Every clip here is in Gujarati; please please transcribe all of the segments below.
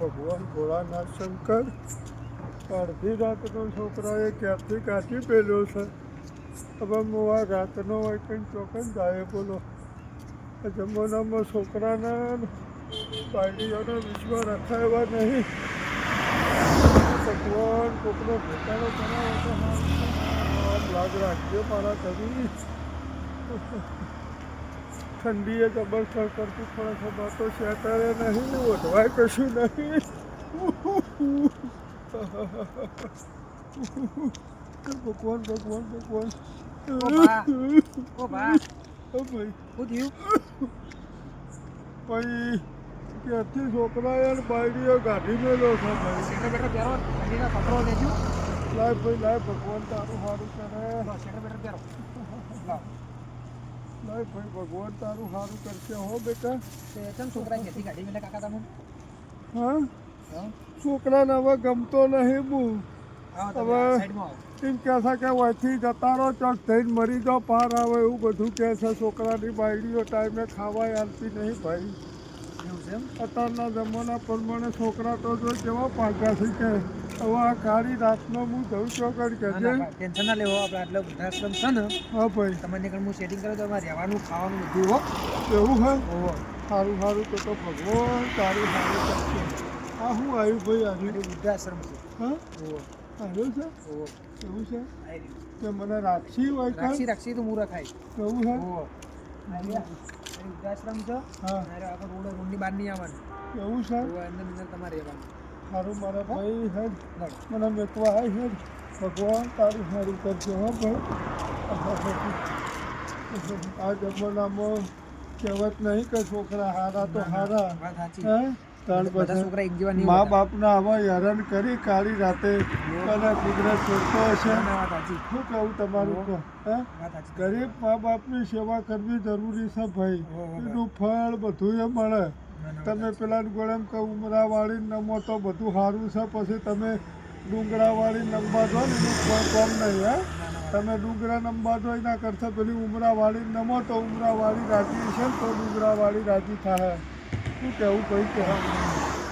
ભગવાન ભોળાનાથ શંકર. અડધી રાતનો છોકરાએ ક્યાંથી કાઢી પેલ્યો છે? હવે હું આ રાતનો હોય કંઈ ચોકન જાય બોલો. જમવાનામાં છોકરાના પાયડીઓનો વિશ્વ રખાયવા નહીં. ભગવાન કોકનો ભેટાનો કરાવો તો લાગ રાખજો મારા કદી ઠંડીએ જબરજસ્ત કરતી થોડા સમય તો શેતારે નહીં ઓઢવાય કશું નહીં. ભગવાન ભગવાન ભગવાન. ભાઈ. થયું? ભાઈ ક્યાંથી બાયડીઓ કાઢી મેલો છે ભાઈ. લાય ભાઈ લાય ભગવાન તારું સારું કરે. લાય ભાઈ ભગવાન તારું સારું કરશે હો બેટા. કેમ છોકરા ખેતી કાઢી મેલે કાકા તમે? હા? છોકરાને હવે ગમતો નહીં હું હવે- એમ કહે છે કે વયથી જતા રહો ચોક થઈને મરી જાઓ પાર આવે એવું બધું કહે છે છોકરાની બાયડીઓ ટાઈમે ખાવાય આવતી નહીં ભાઈ. અત્યારના જમાના પ્રમાણે છોકરા તો જો કેવા પાકા છે કે હવે આ કાળી રાતનો હું જઉં ચોકડ કે ના, ના, ભાઈ, ટેન્શન ના લેવો આપણે આટલા વૃદ્ધાશ્રમ છે ને હા ભાઈ. તમને નીકળ હું સેટિંગ કરો એમાં રહેવાનું ખાવાનું બધું હો. એવું હે? ઓહો સારું સારું તો તો ભગવાન સારું સારું કરશે આ શું આવ્યું ભાઈ આવ્યું વૃદ્ધાશ્રમ છે. હા? ઓહો આવ્યું છે? ઓહો એવું છે. કે મને રાખશી હોય રાખશી રાખશી તો હું? રખાય એવું રહ્યા. આ વૃદ્ધાશ્રમ છે હા. આપણે રોડ રોડની બહાર નહીં આવવાનું. એવું છે? અંદર અંદર તમારે રહેવાનું. સારું મારા ભાઈ લડો. મને મેકવા આવી હેડ ભગવાન તારું સારું કરજો હો ભાઈ. આ જમાનામાં કહેવત નહીં કે છોકરા હારા તો હારા. હે? ત્રણ બધા બધા છોકરા એક જેવા મા. બાપના આવા હેરાન કરી કાળી રાતે અને કુદરત છોડતો હશે. શું કહું તમારું હે? ગરીબ મા બાપની સેવા કરવી જરૂરી છે ભાઈ. એનું ફળ બધું એ મળે. તમે પેલા ગોળ એમ કે ઉમરાવાળી નમો તો બધું સારું છે પછી તમે ડુંગરાવાળી નંબા દો ને એનું કોઈ કોમ નહીં હે? તમે ડુંગરા નંબા દો એના કરતાં પેલી ઉમરાવાળી નમો તો ઉમરાવાળી રાજી છે તો ડુંગરાવાળી રાજી થાય શું કહેવું કંઈ કે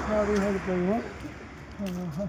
સારું હેડ કહ્યું હા, હા.